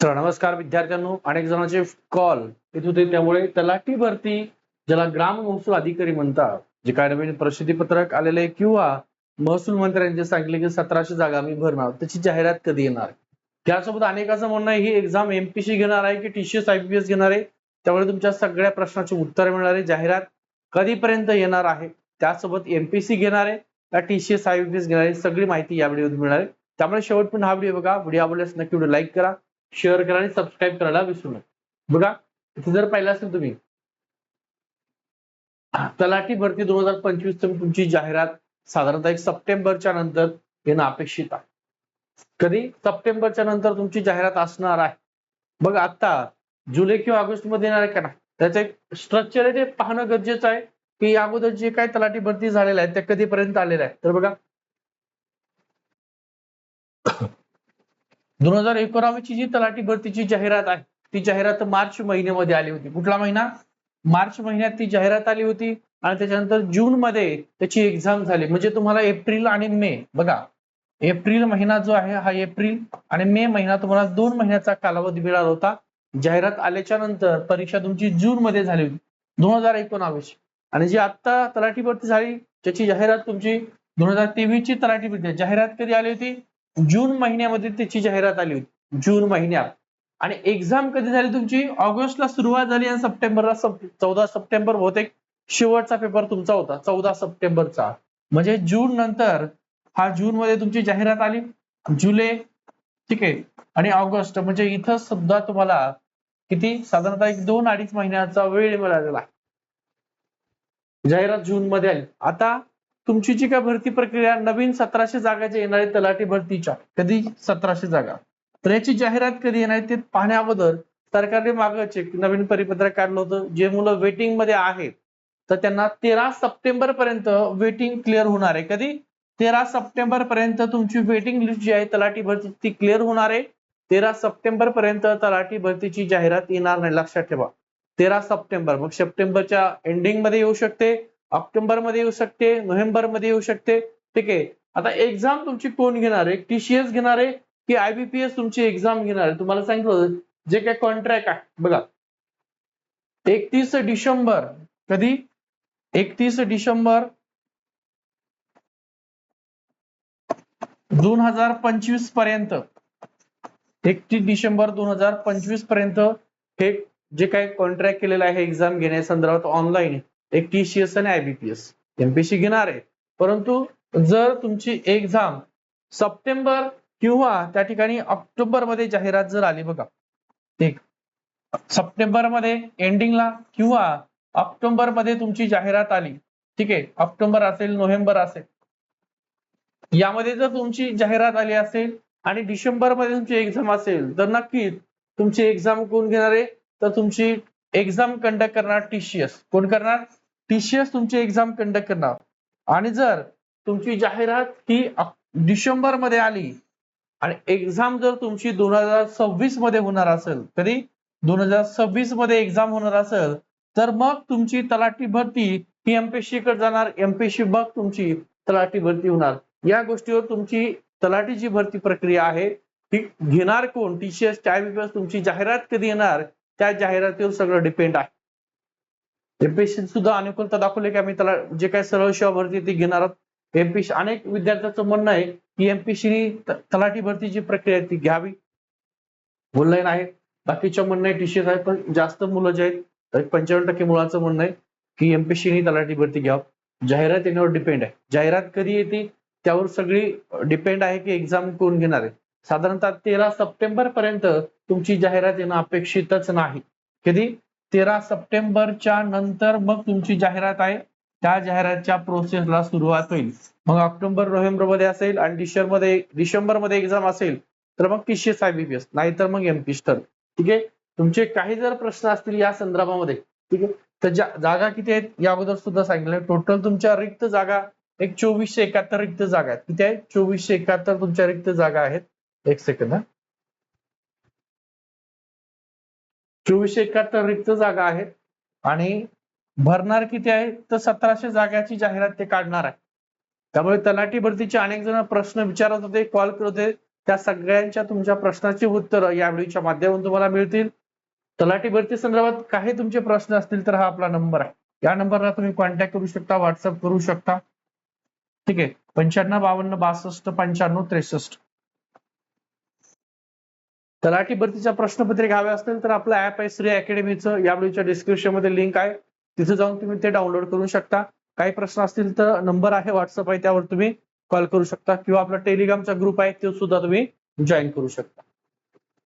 तर नमस्कार विद्यार्थ्यांनो अनेक जणांचे कॉल येत होते त्यामुळे तलाठी भरती ज्याला ग्राम महसूल अधिकारी म्हणतात जे काय नवीन प्रसिद्धी पत्रक आलेले किंवा महसूल मंत्र्यांनी सांगितले की सतराशे जागा मी भरणार त्याची जाहिरात कधी येणार? त्यासोबत अनेकाचं म्हणणं आहे ही एक्झाम एमपीसी घेणार आहे की टीसीएस आयपीएस घेणार आहे? त्यामुळे तुमच्या सगळ्या प्रश्नाची उत्तर मिळणार आहे जाहिरात कधीपर्यंत येणार आहे? त्यासोबत एमपीसी घेणार आहे का टीसीएस आयपीएस घेणार आहे? सगळी माहिती या व्हिडिओत मिळणार आहे. त्यामुळे शेवटपर्यंत हा व्हिडिओ बघा व्हिडिओ आवडल्यास नक्की व्हिडिओ लाईक करा. शेअर करा आणि सबस्क्राईब करायला विसरू नका. बघा इथे जर पाहिलं असेल तुम्ही तलाठी भरती दोन हजार पंचवीस तुमची जाहिरात साधारणतः एक सप्टेंबरच्या नंतर येणं अपेक्षित आहे. कधी? सप्टेंबरच्या नंतर तुमची जाहिरात असणार आहे. बघ आता जुलै किंवा ऑगस्टमध्ये येणार आहे का नाही? त्याचं एक स्ट्रक्चर आहे ते पाहणं गरजेचं आहे की या अगोदर जे काही तलाठी भरती झालेल्या आहेत त्या कधीपर्यंत आलेल्या आहेत? तर बघा दोन हजार एकोणावीसची जी तलाठी भरतीची जाहिरात आहे ती जाहिरात मार्च महिन्यामध्ये आली होती. कुठला महिना? मार्च महिन्यात ती जाहिरात आली होती आणि त्याच्यानंतर जून मध्ये त्याची एक्झाम झाली. म्हणजे तुम्हाला एप्रिल आणि मे बघा. एप्रिल महिना जो आहे हा एप्रिल आणि मे महिना तुम्हाला दोन महिन्याचा कालावधी मिळाला होता. जाहिरात आल्याच्यानंतर परीक्षा तुमची जून मध्ये झाली होती दोन हजार एकोणावीस. आणि जी आता तलाठी भरती झाली त्याची जाहिरात तुमची दोन हजार तेवीस ची तलाठी भरती जाहिरात कधी आली होती? जून महिन्यामध्ये त्याची जाहिरात आली होती. जून महिन्यात. आणि एक्झाम कधी झाली तुमची? ऑगस्टला सुरुवात झाली आणि सप्टेंबरला चौदा सप्टेंबर बहुतेक शेवटचा पेपर तुमचा होता चौदा सप्टेंबरचा. म्हणजे जून नंतर हा जून मध्ये तुमची जाहिरात आली. जुलै ठीक आहे आणि ऑगस्ट. म्हणजे इथं सुद्धा तुम्हाला किती? साधारणतः एक दोन अडीच महिन्याचा वेळ मिळालेला जाहिरात जून मध्ये आली. आता तुमची जी काय भरती प्रक्रिया नवीन सतराशे जागा जे येणार आहे तलाठी भरतीच्या. कधी? सतराशे जागा. तर याची जाहिरात कधी येणार आहे ते पाहण्या अगोदर सरकारने मागच एक नवीन परिपत्रक काढलं होतं. जे मुलं वेटिंगमध्ये आहेत तर त्यांना तेरा सप्टेंबर पर्यंत वेटिंग क्लिअर होणार आहे. कधी? तेरा सप्टेंबर पर्यंत तुमची वेटिंग लिस्ट जी आहे तलाठी भरती ती क्लिअर होणार आहे. तेरा सप्टेंबर पर्यंत तलाठी भरतीची जाहिरात येणार नाही. लक्षात ठेवा. तेरा सप्टेंबर मग सप्टेंबरच्या एंडिंगमध्ये येऊ शकते. ऑक्टोबरमध्ये येऊ शकते नोव्हेंबरमध्ये येऊ शकते. ठीक आहे. आता एक्झाम तुमची कोण घेणार आहे? टीसीएस घेणार आहे की आयबीपीएस तुमची एक्झाम घेणार आहे? तुम्हाला सांगितलं जे काय कॉन्ट्रॅक्ट आहे. बघा. एकतीस डिसेंबर. कधी? एकतीस डिसेंबर दोन हजार पंचवीसपर्यंत. एकतीस डिसेंबर दोन हजार पंचवीसपर्यंत हे जे काही कॉन्ट्रॅक्ट केलेलं आहे एक्झाम घेण्यासंदर्भात ऑनलाईन एक टीसीएस आणि आयबीपीएस एमपीसी घेणार आहे. परंतु जर तुमची एक्झाम सप्टेंबर किंवा त्या ठिकाणी ऑक्टोबरमध्ये जाहिरात जर आली बघा एक सप्टेंबरमध्ये एंडिंगला किंवा ऑक्टोबरमध्ये तुमची जाहिरात आली ठीक आहे. ऑक्टोबर असेल नोव्हेंबर असेल. यामध्ये जर तुमची जाहिरात आली असेल आणि डिसेंबरमध्ये तुमची एक्झाम असेल तर नक्कीच तुमची एक्झाम कोण घेणार आहे? तर तुमची एक्झाम कंडक्ट करणार टीसीएस कोण करणार? टीसीएस तुमची एक्झाम कंडक्ट करणार. आणि जर तुमची जाहिरात ही डिसेंबरमध्ये आली आणि एक्झाम जर तुमची दोन हजार सव्वीसमध्ये होणार असेल तरी दोन हजार सव्वीसमध्ये एक्झाम होणार असेल तर मग तुमची तलाठी भरती ही एमपीएससी कडे जाणार. एमपीएससी बघ तुमची तलाठी भरती होणार. या गोष्टीवर तुमची तलाठीची भरती प्रक्रिया आहे. ती घेणार कोण? टीसीएस टायबीपीएस तुमची जाहिरात कधी येणार? त्या जाहिरातीवर सगळं डिपेंड आहे. एमपीएससी सुद्धा अनुकूलता दाखवले की आम्ही त्याला जे काही सरळ सेवा भरती ती घेणार आहोत. एमपीसी अनेक विद्यार्थ्यांचं म्हणणं आहे की एमपीसी तलाठी भरतीची प्रक्रिया ती घ्यावी. ऑनलाईन आहे. बाकीच्या म्हणणं आहे टीसीएस आहे पण जास्त मुलं जे आहेत पंचावन्न टक्के मुलांचं म्हणणं आहे की एमपीसीनी तलाठी भरती घ्यावं. जाहिरात येण्यावर डिपेंड आहे. जाहिरात कधी येते त्यावर सगळी डिपेंड आहे की एक्झाम कोण घेणार आहे. साधारणतः तेरा सप्टेंबर पर्यंत तुमची जाहिरात येणं अपेक्षितच नाही. कधी? तेरा सप्टेंबरच्या नंतर मग तुमची जाहिरात आहे. त्या जाहिरातच्या प्रोसेसला सुरुवात होईल. मग ऑक्टोबर नोव्हेंबरमध्ये असेल आणि डिसेंबरमध्ये डिसेंबरमध्ये एक्झाम असेल तर मग पीसीएस आयबीपीएस नाहीतर मग एमपीस तर ठीक आहे? तुमचे काही जर प्रश्न असतील या संदर्भामध्ये ठीक आहे? तर जागा किती आहेत? या अगोदर सुद्धा सांगितलं. टोटल तुमच्या रिक्त जागा एक चोवीसशे एकाहत्तर रिक्त जागा आहेत. किती आहेत? चोवीसशे एकाहत्तर तुमच्या रिक्त जागा आहेत. एक सेकंद चोवीसशे एकाहत्तर रिक्त जागा आहेत. आणि भरणार किती आहे? तर सतराशे जागाची जाहिरात ते काढणार आहे. त्यामुळे तलाठी भरतीचे अनेक जण प्रश्न विचारत होते कॉल करत होते. त्या सगळ्यांच्या तुमच्या प्रश्नाची उत्तरं यावेळीच्या माध्यमातून तुम्हाला मिळतील. तलाठी भरती संदर्भात काही तुमचे प्रश्न असतील तर हा आपला नंबर आहे. या नंबरला तुम्ही कॉन्टॅक्ट करू शकता व्हॉट्सअप करू शकता. ठीक आहे. पंच्याण्णव बावन्न बासष्ट पंच्याण्णव त्रेसष्ट. तलाठी भरतीच्या प्रश्नपत्रिका हव्या असतील तर आपलं ऍप आहे श्री अकॅडमीचं या व्हिडिओच्या डिस्क्रिप्शनमध्ये लिंक आहे. तिथे जाऊन तुम्ही ते डाउनलोड करू शकता. काही प्रश्न असतील तर नंबर आहे व्हॉट्सअप आहे त्यावर तुम्ही कॉल करू शकता. किंवा आपला टेलिग्रामचा ग्रुप आहे तो सुद्धा तुम्ही जॉईन करू शकता.